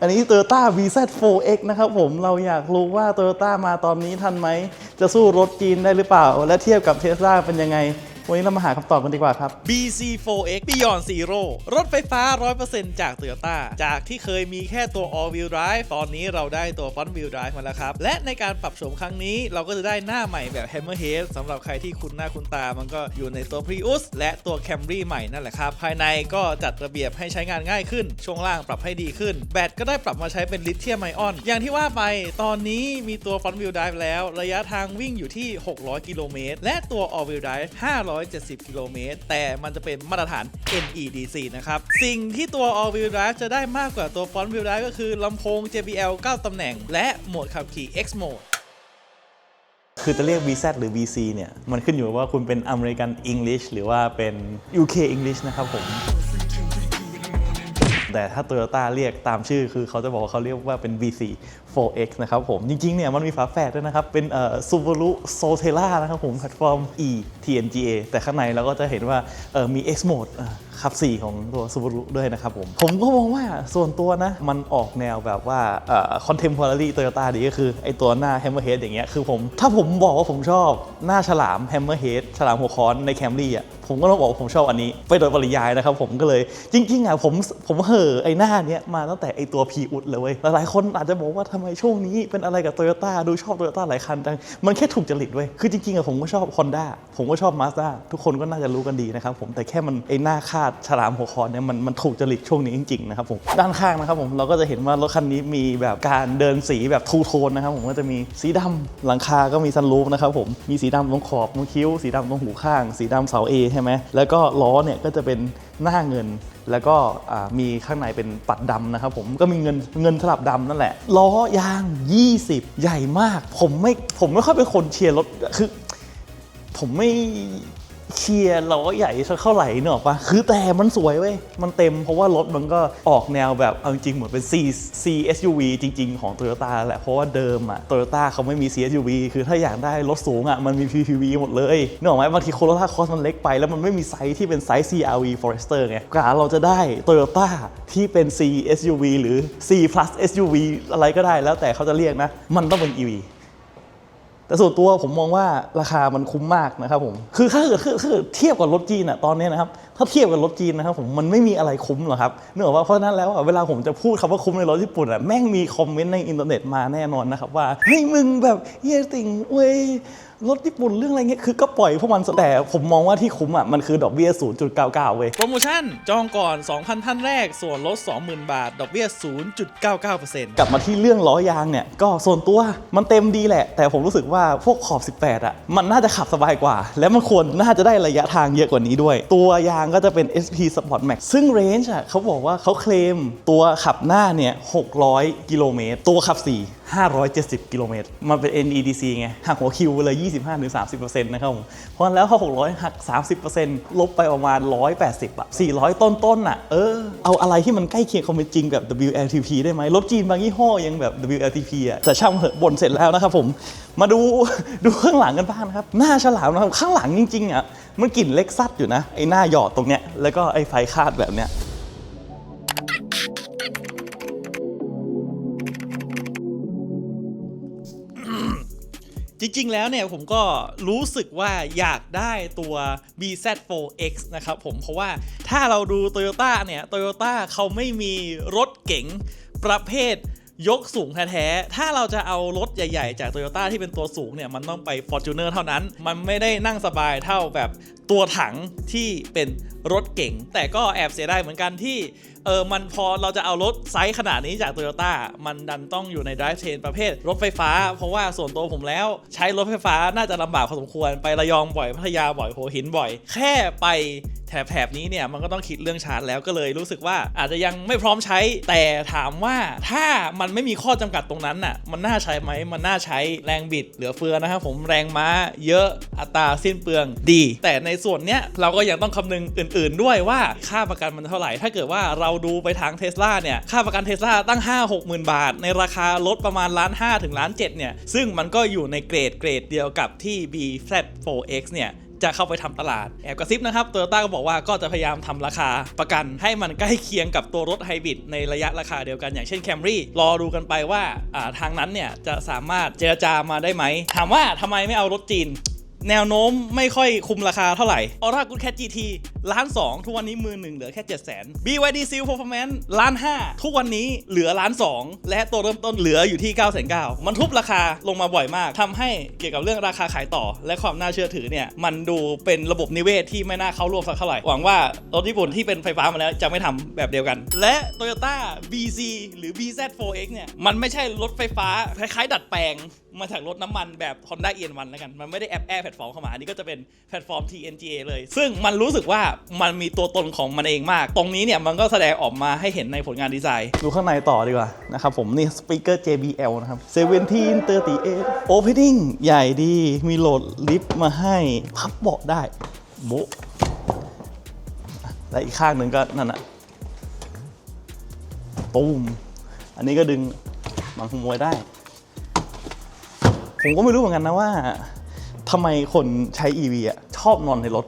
อันนี้ Toyota VZ4X นะครับผมเราอยากรู้ว่า Toyota มาตอนนี้ทันไหม จะสู้รถจีนได้หรือเปล่า และเทียบกับ Tesla เป็นยังไง วันนี้เรามาหาคำตอบกันดีกว่าครับ BC4X Beyond Zero รถไฟฟ้า 100%จาก Toyota จากที่เคยมีแค่ตัว All Wheel Drive ตอนนี้เราได้ตัว Front Wheel Drive มาแล้วครับ และในการปรับโฉมครั้งนี้เราก็จะได้หน้าใหม่แบบ Hammerhead สำหรับใครที่คุ้นหน้าคุ้นตา มันก็อยู่ในตัว Prius และตัว Camry ใหม่นั่นแหละครับ ภายในก็จัดระเบียบให้ใช้งานง่ายขึ้น ช่วงล่างปรับให้ดีขึ้น แบตก็ได้ปรับมาใช้เป็นลิเธียมไอออน อย่างที่ว่าไป ตอนนี้มีตัว Front Wheel Drive แล้ว ระยะทางวิ่งอยู่ที่ 600 กิโลเมตร และตัว All Wheel Drive 500 570 กิโลเมตร แต่มันจะเป็นมาตรฐาน NEDC นะครับ สิ่งที่ตัว All Wheel Drive จะได้มากกว่าตัว Front Wheel Drive ก็คือลำโพง JBL 9 ตำแหน่ง และโหมดขับขี่ X Mode คือจะเรียก VZ หรือ VC เนี่ย มันขึ้นอยู่ว่าคุณเป็นอเมริกัน English หรือว่าเป็น UK English นะครับผม แต่ถ้า Toyota เรียกตามชื่อคือเขาจะบอกว่าเขาเรียกว่าเป็น VC 4X นะครับผม จริงๆ เนี่ยมันมีฝาแฝดด้วยนะครับ เป็นเอ่อ Subaru Solterra นะครับผมแพลตฟอร์ม E TNGA แต่ข้างในเราก็จะเห็นว่าเอ่อมี X Mode ขับ 4 ของตัว Subaru ด้วยนะครับผม ผมก็มองว่าส่วนตัวนะ มันออกแนวแบบว่าเอ่อ contemporary Toyota ดีก็คือ ไอตัวหน้า Hammerhead อย่างเงี้ยคือผม ถ้าผมบอกว่าผมชอบหน้าฉลาม Hammerhead ฉลามหัวค้อนใน Camry อะผมก็ต้องบอกว่าผมชอบอันนี้ ไปโดยปริยายนะครับผมก็เลยจริงๆอะผมผมเห่อไอหน้าเนี้ยมาตั้งแต่ไอตัวพีอุดเลยเว้ยหลายๆคนอาจจะบอกว่าทำไมช่วงนี้เป็นอะไรกับโตโยต้าดูชอบโตโยต้าหลายคันจัง มันแค่ถูกจริตเว้ย คือจริงๆอะผมก็ชอบ Honda ผมก็ชอบ Mazda ทุกคนก็น่าจะรู้กันดีนะครับผม แต่แค่มันไอหน้าคาดฉลามหัวคอนเนี่ยมันมันถูกจริตช่วงนี้จริงๆนะครับผม ด้านข้างนะครับผมเราก็จะเห็นว่ารถคันนี้มีแบบการเดินสีแบบทูโทนนะครับผมก็จะมีสีดำหลังคาก็มีซันรูฟนะครับผม มีสีดำตรงขอบตรงคิ้ว สีดำตรงหูข้าง สีดำเสา A ใช่ไหมแล้วก็ล้อเนี่ยก็จะเป็นหน้าเงิน แล้วก็มีข้างในเป็นปัดดำนะครับผมก็มีเงินเงินสลับดำนั่นแหละล้อยาง 20 ใหญ่มาก ผมไม่ผมไม่ค่อยเป็นคนเชียร์รถคือผมไม่ เชียร์ล้อใหญ่สักเท่าไหร่เนอะปะคือแต่มันสวยเว้ย มันเต็มเพราะว่ารถมันก็ออกแนวแบบเอาจริงเหมือนเป็น C C SUV จริง ๆ ของ Toyota แหละ เพราะว่าเดิมอะ Toyota เขาไม่มี C SUV คือถ้าอยากได้รถสูงอะมันมี PPV หมดเลยเนอะไหมบางที Corolla Cross มันเล็กไป แล้วมันไม่มีไซส์ที่เป็นไซส์ CRV Forester ไงกาเราจะได้ Toyota ที่เป็น C SUV หรือ C plus SUV อะไรก็ได้แล้วแต่เขาจะเรียกนะ มันต้องเป็น EV แต่ส่วนตัวผมมองว่าราคามันคุ้มมากนะครับผมคือถ้าเกิดเทียบกับรถจีนอะตอนนี้นะครับ ถ้าเทียบกับรถจีนนะครับผมมันไม่มีอะไรคุ้มหรอกครับเนื่องจากว่าเพราะฉะนั้นแล้วอะเวลาผมจะพูดคำว่าคุ้มในรถญี่ปุ่นอะแม่งมีคอมเมนต์ในอินเทอร์เน็ตมาแน่นอนนะครับว่าเฮ้ยมึงแบบเฮียติงเว้ยรถญี่ปุ่นเรื่องอะไรเงี้ยคือก็ปล่อยพวกมันแต่ผมมองว่าที่คุ้มอะมันคือดอกเบี้ย 0.99 เว้ย โปรโมชั่น จองก่อน 2,000 ท่านแรก ส่วนลด 20,000 บาท ดอกเบี้ย 0.99%กลับมาที่เรื่องล้อยางเนี่ย ก็ส่วนตัวมันเต็มดีแหละ แต่ผมรู้สึกว่าพวกขอบ 18 อะ มันน่าจะขับสบายกว่า และมันควรน่าจะได้ระยะทางเยอะกว่านี้ด้วย ตัวยางก็จะเป็น SP Sport Max ซึ่งเรนจ์อะเขาบอกว่าเขาเคลมตัวขับหน้าเนี่ย 600 กิโลเมตร ตัวขับ 4 570 กิโลเมตร มันเป็น NEDC ไง หักหัวคิวเลย 25-30%นะครับผม เพราะนั้นแล้วพอ600 หัก 30%ลบไปประมาณ 180อะ400 ต้นๆอะ เออ เอาอะไรที่มันใกล้เคียงความเป็นจริงแบบ WLTP ได้ไหมรถจีนบางยี่ห้อยังแบบ WLTP อะแต่ช่างเหอะบ่นเสร็จแล้วนะครับผม มาดูดูข้างหลังกันบ้างนะครับ หน้าฉลามนะครับ ข้างหลังจริงๆอะมันกลิ่นเล็กซัดอยู่นะ ไอหน้าหยอดตรงเนี้ย แล้วก็ไอไฟคาดแบบเนี้ย จริงๆแล้วเนี่ยผมก็รู้สึกว่าอยากได้ตัว BZ4X นะครับผมเพราะว่าถ้าเราดู Toyota เนี่ย Toyota เขาไม่มีรถเก๋งประเภท ยกสูงแท้ๆ ถ้าเราจะเอารถใหญ่ๆ จาก Toyota ที่เป็นตัวสูงเนี่ย มันต้องไป Fortuner เท่านั้น มันไม่ได้นั่งสบายเท่าแบบตัวถังที่เป็นรถเก๋งแต่ก็แอบเสียดายเหมือนกันที่ เออ มันพอเราจะเอารถไซส์ขนาดนี้จาก Toyota มันดันต้องอยู่ใน drive train ประเภท รถไฟฟ้า เพราะว่าส่วนตัวผมแล้วใช้รถไฟฟ้าน่าจะลำบากพอสมควร ไประยองบ่อยพัทยาบ่อยหัวหินบ่อย แค่ไป แถบแถบนี้เนี่ยมันก็ต้องคิดเรื่องชาร์จแล้วก็เลยรู้สึกว่าอาจจะยังไม่พร้อมใช้ แต่ถามว่าถ้ามันไม่มีข้อจำกัดตรงนั้นน่ะมันน่าใช้ไหมมันน่าใช้แรงบิดเหลือเฟือนะครับผมแรงม้าเยอะอัตราสิ้นเปลืองดี แต่ในส่วนเนี้ยเราก็ยังต้องคำนึงอื่น ๆ ด้วยว่าค่าประกันมันเท่าไหร่ ถ้าเกิดว่าเราดูไปทางเทสลาเนี่ยค่าประกันเทสลาตั้ง 5 6 0 0 0 0 บาท ในราคารถประมาณล้าน5ถึงล้าน7เนี่ยซึ่งมันก็อยู่ในเกรดเกรดเดียวกับที่ B Z4X เนี่ย จะเข้าไปทำตลาด แอบกระซิบนะครับโตโยต้าก็บอกว่าก็จะพยายามทำราคาประกัน ให้มันใกล้เคียงกับตัวรถไฮบริดในระยะราคาเดียวกันอย่างเช่น Camry รอดูกันไปว่าอ่าทางนั้นเนี่ยจะสามารถเจรจามาได้ไหมถามว่าทำไมไม่เอารถจีน แนวโน้มไม่ค่อยคุมราคาเท่าไหร่ Aura Good Cat GT ล้าน2ทุกวันนี้มือหนึ่งเหลือแค่ 7 0 0 0 0 0 BYD Seal Performance ล้าน5ทุกวันนี้เหลือล้าน2และตัวเริ่มต้นเหลืออยู่ที่9 9 0 0 0มันทุบราคาลงมาบ่อยมากทำให้เกี่ยวกับเรื่องราคาขายต่อ และความน่าเชื่อถือเนี่ย มันดูเป็นระบบนิเวศที่ไม่น่าเข้าร่วมสักเท่าไหร่ หวังว่ารถญี่ปุ่นที่เป็นไฟฟ้ามาแล้วจะไม่ทำแบบเดียวกัน และ Toyota BZ หรือ BZ4X เนี่ยมันไม่ใช่รถไฟฟ้าคล้ายๆดัดแปลงมาจากรถน้ำมันแบบ Honda EN1 แล้วกัน มันไม่ได้แอปแอร์แพลตฟอร์มเข้ามา อันนี้ก็จะเป็นแพลตฟอร์ม TNGA เลย ซึ่งมันรู้สึกว่ามันมีตัวตนของมันเองมาก ตรงนี้เนี่ยมันก็แสดงออกมาให้เห็นในผลงานดีไซน์ ดูข้างในต่อดีกว่านะครับผมนี่สปีกเกอร์ JBL นะครับ1738 Opening ใหญ่ดี มีโหลดลิฟต์มาให้ พับเบาะได้โบและอีกข้างหนึ่งก็นั่นอะตูมอันนี้ก็ดึงบังขโมยได้ ผมก็ไม่รู้เหมือนกันนะว่าทำไมคนใช้ EV อะชอบนอนในรถ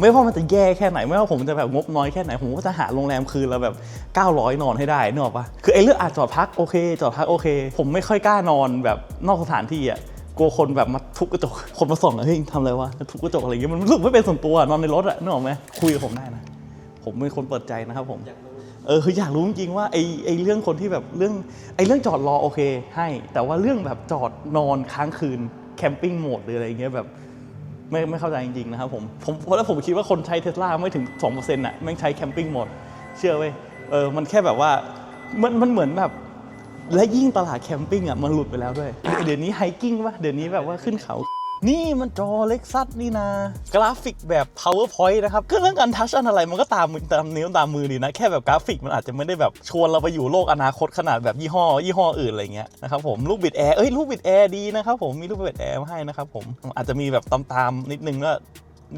ไม่ว่ามันจะแย่แค่ไหน ไม่ว่าผมจะแบบงบน้อยแค่ไหน ผมก็จะหาโรงแรมคืนละแบบ 900 นอนให้ได้นึกออกปะคือไอ้เรื่องอาจจอดพักโอเค จอดพักโอเค ผมไม่ค่อยกล้านอนแบบนอกสถานที่อะกลัวคนแบบมาทุบกระจก คนมาส่องอะเฮ้ยทำอะไรวะทุบกระจกอะไรเงี้ยมันรู้สึกไม่เป็นส่วนตัวนอนในรถอะนึกออกไหมคุยกับผมได้นะ ผมเป็นคนเปิดใจนะครับผม เออคืออยากรู้จริงๆว่าไอ้ไอ้เรื่องคนที่แบบเรื่องไอ้เรื่องจอดรอโอเค ให้ แต่ว่าเรื่องแบบจอดนอนค้างคืนแคมปิ้งโหมดหรืออะไรเงี้ยแบบไม่ไม่เข้าใจจริงๆนะครับผมผมเพราะแล้วผมคิดว่าคนใช้เทสลาไม่ถึง2%น่ะแม่งใช้แคมปิ้งโหมดเชื่อเว้ยเออมันแค่แบบว่ามันมันเหมือนแบบและยิ่งตลาดแคมปิ้งอะมันหลุดไปแล้วด้วย เดี๋ยวนี้ไฮกิ้งป่ะเดี๋ยวนี้แบบว่าขึ้นเขา นี่มันจอเล็กซัสนี่นะ กราฟิกแบบ powerpoint นะครับคือเรื่องการทัชอะไรมันก็ตามมือตามนิ้วตามมือดีนะ แค่แบบกราฟิกมันอาจจะไม่ได้แบบชวนเราไปอยู่โลกอนาคตขนาดแบบยี่ห้อ ยี่ห้ออื่นอะไรเงี้ยนะครับผมลูกบิดแอร์เอ้ยลูกบิดแอร์ดีนะครับผมมีลูกบิดแอร์มาให้นะครับผมอาจจะมีแบบตามๆนิดนึงก็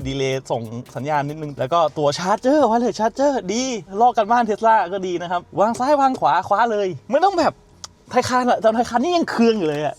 ดีเลย์ส่งสัญญาณนิดนึง แล้วก็ตัวชาร์จเจอร์ว i เลยชาร์จเจอร์ดี ลอกกันบ้านเทสลาก็ดีนะครับ วางซ้ายวางขวาคว้าเลย ไม่ต้องแบบไทคานอะแต่ไทคานนี่ยังเคืองอยู่เลยอะ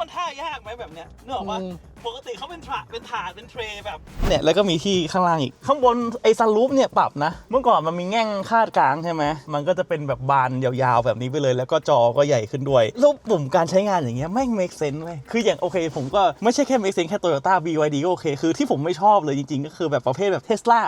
มันท่ายากไหมแบบเนี้ยนึกออกปะอืม ปกติเขาเป็นถาดเป็นถาดเป็นเทรย์แบบเนี่ยแล้วก็มีที่ข้างล่างอีก ข้างบนไอ้ซันรูฟเนี่ยปรับนะ เมื่อก่อนมันมีแง่งคาดกลางใช่ไหมมันก็จะเป็นแบบบานยาวๆแบบนี้ไปเลย แล้วก็จอก็ใหญ่ขึ้นด้วยแล้วปุ่มการใช้งานอย่างเงี้ยแม่ง make sense เว้ยคืออย่างโอเค ผมก็ไม่ใช่แค่ make sense แค่ Toyota BYD ก็โอเค คือที่ผมไม่ชอบเลยจริงๆ ก็คือแบบประเภทแบบ Tesla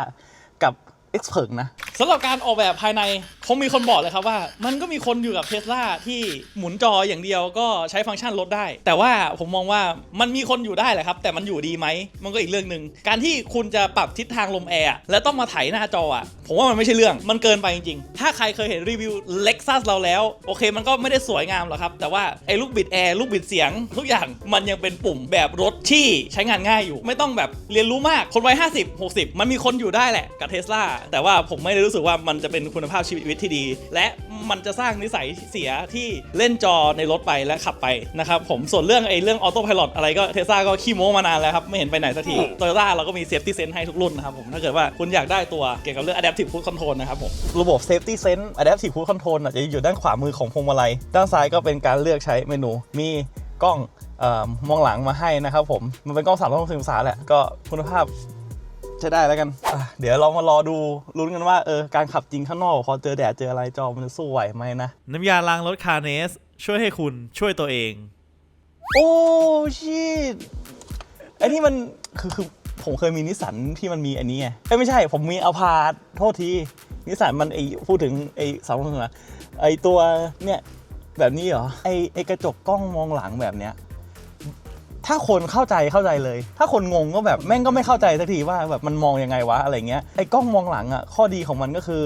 กับ X เพิงนะสำหรับการออกแบบภายในคงมีคนบอกเลยครับว่า มันก็มีคนอยู่กับเทสลาที่หมุนจออย่างเดียวก็ใช้ฟังก์ชันลดได้ แต่ว่าผมมองว่ามันมีคนอยู่ได้แหละครับ แต่มันอยู่ดีไหม มันก็อีกเรื่องหนึ่งการที่คุณจะปรับทิศทางลมแอร์แล้วต้องมาไถหน้าจออะผมว่ามันไม่ใช่เรื่องมันเกินไปจริงๆ ถ้าใครเคยเห็นรีวิว Lexus เราแล้วโอเค มันก็ไม่ได้สวยงามหรอกครับแต่ว่าไอ้ลูกบิดแอร์ลูกบิดเสียง ทุกอย่างมันยังเป็นปุ่มแบบรถที่ใช้งานง่ายอยู่ ไม่ต้องแบบเรียนรู้มากคนวัย50 60 มันมีคนอยู่ได้แหละกับเทสลาแต่ว่าผมไม่ได้รู้สึกว่ามันจะเป็นคุณภาพชีวิตที่ดี และมันจะสร้างนิสัยเสียที่เล่นจอในรถไปและขับไปนะครับผมส่วนเรื่องไอ้เรื่องออโต้พายโอะไรก็เทสลาก็ขี้โม้มานานแล้วครับ ไม่เห็นไปไหนสักทีโตโยต้าเราก็มีเซฟตี้เซนให้ทุกรุ่นนะครับผมถ้าเกิดว่าคุณอยากได้ตัวเกี่ยวกับเรื่อง adaptive cruise control นะครับผมระบบ Safety Sense Adaptive Cruise Control อะจะอยู่ด้านขวามือของพวงมาลัย ด้านซ้ายก็เป็นการเลือกใช้เมนูมีกล้องเออมองหลังมาให้นะครับผม มันเป็นกล้อง3 6 0องศาแหละ ก็คุณภาพ ใช้ได้แล้วกันอะเดี๋ยวเรามารอดูลุ้นกันว่าเออการขับจริงข้างนอกพอเจอแดดเจออะไรจอมันจะสู้ไหวไหมนะ น้ำยาล้างรถคาเนส ช่วยให้คุณช่วยตัวเอง โอ้ชิตไอ้นี่มันคือคือผมเคยมีนิสสันที่มันมีอันนี้ไงเอ้ยไม่ใช่ ผมมีเอาพาดโทษทีนิสสันมันไอพูดถึงไอสามคนนะไอตัวเนี่ยแบบนี้เหรอไอไอกระจกกล้องมองหลังแบบเนี้ย ถ้าคนเข้าใจเข้าใจเลย ถ้าคนงงก็แบบแม่งก็ไม่เข้าใจสักทีว่าแบบมันมองยังไงวะอะไรเงี้ยไอ้กล้องมองหลังอะข้อดีของมันก็คือ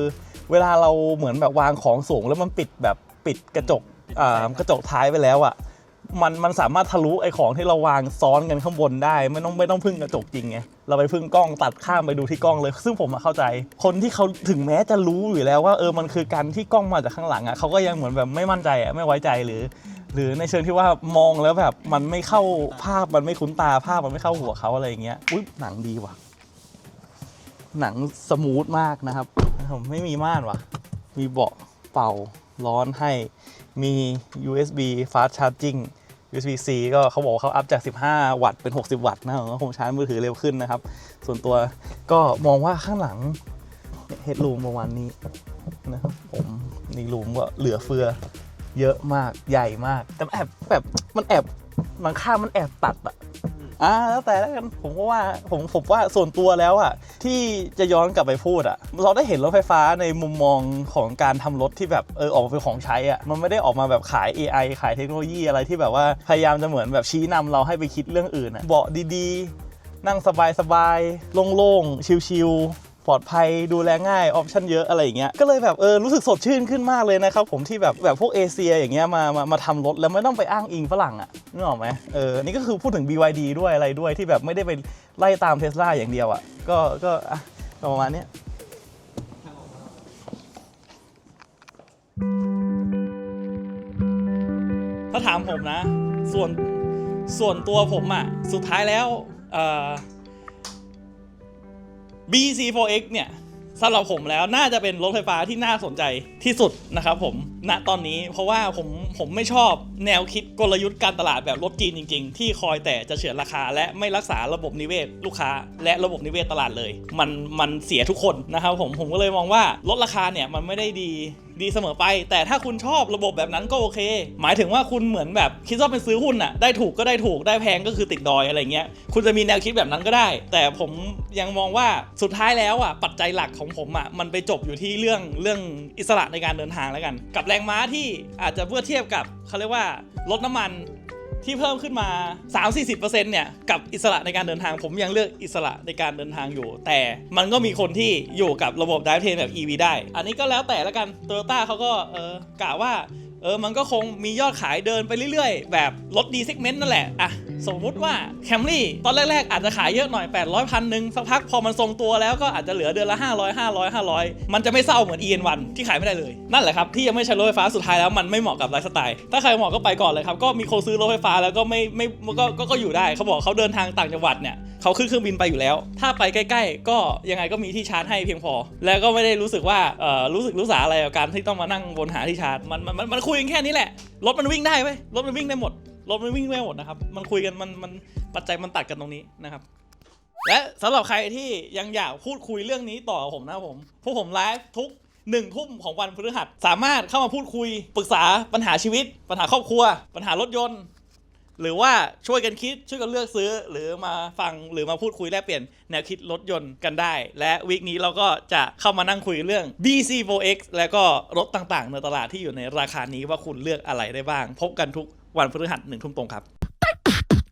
เวลาเราเหมือนแบบวางของสูงแล้วมันปิดแบบปิดกระจกอ่ากระจกท้ายไปแล้วอะมันมันสามารถทะลุไอ้ของที่เราวางซ้อนกันข้างบนได้ ไม่ต้องไม่ต้องพึ่งกระจกจริงไงเราไปพึ่งกล้องตัดข้ามไปดูที่กล้องเลย ซึ่งผมเข้าใจ คนที่เขาถึงแม้จะรู้อยู่แล้วว่าเออมันคือการที่กล้องมาจากข้างหลังอะเขาก็ยังเหมือนแบบไม่มั่นใจอะไม่ไว้ใจหรือ หรือในเชิงที่ว่ามองแล้วแบบมันไม่เข้าภาพมันไม่คุ้นตาภาพมันไม่เข้าหัวเขาอะไรอย่างเงี้ยอุ้ยหนังดีว่ะ หนังสมูทมากนะครับ ไม่มีม่านว่ะ มีเบาะเป่าร้อนให้มี USB fast charging USB-C ก็เขาบอกเขาอัพจาก 15 วัตต์เป็น 60 วัตต์นะครับก็คงชาร์จมือถือเร็วขึ้นนะครับ ส่วนตัวก็มองว่าข้างหลังเฮดรูมประมาณนี้นะครับผมนี่รูมก็เหลือเฟือ เยอะมากใหญ่มาก แต่แอบแบบมันแอบหลังคามันแอบตัดอะอ่าแล้วแต่แล้วกันผมก็ว่าผมผมว่าส่วนตัวแล้วอะที่จะย้อนกลับไปพูดอะเราได้เห็นรถไฟฟ้าในมุมมองของการทำรถที่แบบเออออกมาเป็นของใช้อะมันไม่ได้ออกมาแบบขาย AI ขายเทคโนโลยีอะไรที่แบบว่าพยายามจะเหมือนแบบชี้นำเราให้ไปคิดเรื่องอื่นอะเบาะดีๆ นั่งสบายๆโล่งๆชิลๆ ปลอดภัยดูแลง่ายออปชั่นเยอะอะไรอย่างเงี้ยก็เลยแบบเออรู้สึกสดชื่นขึ้นมากเลยนะครับผมที่แบบแบบพวกเอเชียอย่างเงี้ยมามามาทำรถแล้วไม่ต้องไปอ้างอิงฝรั่งอะนึกออกไหมเออนี่ก็คือพูดถึง BYD ด้วยอะไรด้วยที่แบบไม่ได้ไปไล่ตามเทสลาอย่างเดียวอะก็ก็อะก็ประมาณนี้ถ้าถามผมนะ ส่วนส่วนตัวผมอะ สุดท้ายแล้ว เอ่อ BC4X เนี่ยสำหรับผมแล้วน่าจะเป็นรถไฟฟ้าที่น่าสนใจที่สุดนะครับผมณตอนนี้เพราะว่าผมผมไม่ชอบแนวคิดกลยุทธ์การตลาดแบบรถจีนจริง ๆ ที่คอยแต่จะเฉือนราคา และไม่รักษาระบบนิเวศลูกค้า และระบบนิเวศตลาดเลย มันมันเสียทุกคนนะครับผมผมก็เลยมองว่าลดราคาเนี่ยมันไม่ได้ดี ดีเสมอไป แต่ถ้าคุณชอบระบบแบบนั้นก็โอเค หมายถึงว่าคุณเหมือนแบบคิดว่าเป็นซื้อหุ้นอะได้ถูกก็ได้ถูกได้แพงก็คือติดดอยอะไรเงี้ยคุณจะมีแนวคิดแบบนั้นก็ได้ แต่ผมยังมองว่าสุดท้ายแล้วอะปัจจัยหลักของผมอะมันไปจบอยู่ที่เรื่องเรื่องอิสระในการเดินทางแล้วกัน กับแรงม้าที่อาจจะเมื่อเทียบกับเขาเรียกว่ารถน้ำมัน ที่เพิ่มขึ้นมา 3-40%เนี่ยกับอิสระในการเดินทาง ผมยังเลือกอิสระในการเดินทางอยู่ แต่มันก็มีคนที่อยู่กับระบบ drive train แบบ EV ได้ อันนี้ก็แล้วแต่ละกันโตโยต้าเขาก็เออกะว่า ออมันก็คงมียอดขายเดินไปเรื่อยๆ แบบรถดีเซกเมนต์นั่นแหละอะสมมุติว่าแคมรี่ตอนแรกๆ อาจจะขายเยอะหน่อย 800พันหนึ่งสักพักพอมันทรงตัวแล้วก็อาจจะเหลือเดือนละ 500 500 500 มันจะไม่เศร้าเหมือน EN1 ที่ขายไม่ได้เลย นั่นแหละครับที่ยังไม่ใช้รถไฟฟ้าสุดท้ายแล้วมันไม่เหมาะกับไลฟ์สไตล์ถ้าใครเหมาะก็ไปก่อนเลยครับก็มีคนซื้อรถไฟฟ้าแล้วก็ไม่ไม่ก็ก็ก็อยู่ได้เขาบอกเขาเดินทางต่างจังหวัดเนี่ยเขาขึ้นเครื่องบินไปอยู่แล้ว ถ้าไปใกล้ ๆ ก็ยังไงก็มีที่ชาร์จให้เพียงพอ แล้วก็ไม่ได้รู้สึกว่าเอ่อรู้สึกรู้สาอะไรกับการที่ต้องมานั่งวนหาที่ชาร์จมันมันมันมันคุยกันแค่นี้แหละรถมันวิ่งได้ไหมรถมันวิ่งได้หมดรถมันวิ่งได้หมดนะครับมันคุยกันมันมันปัจจัยมันตัดกันตรงนี้นะครับ และสำหรับใครที่ยังอยากพูดคุยเรื่องนี้ต่อผมนะผมพวกผมไลฟ์ทุกหนึ่งทุ่มของวันพฤหัสสามารถเข้ามาพูดคุยปรึกษาปัญหาชีวิต ปัญหาครอบครัว ปัญหารถยนต์ หรือว่าช่วยกันคิดช่วยกันเลือกซื้อ หรือมาฟังหรือมาพูดคุยแลกเปลี่ยนแนวคิดรถยนต์กันได้ และวีคนี้เราก็จะเข้ามานั่งคุยเรื่อง BC4X และก็รถต่างๆ ในตลาดที่อยู่ในราคานี้ว่าคุณเลือกอะไรได้บ้าง พบกันทุกวันพฤหัสหนึ่งทุ่มตรงครับ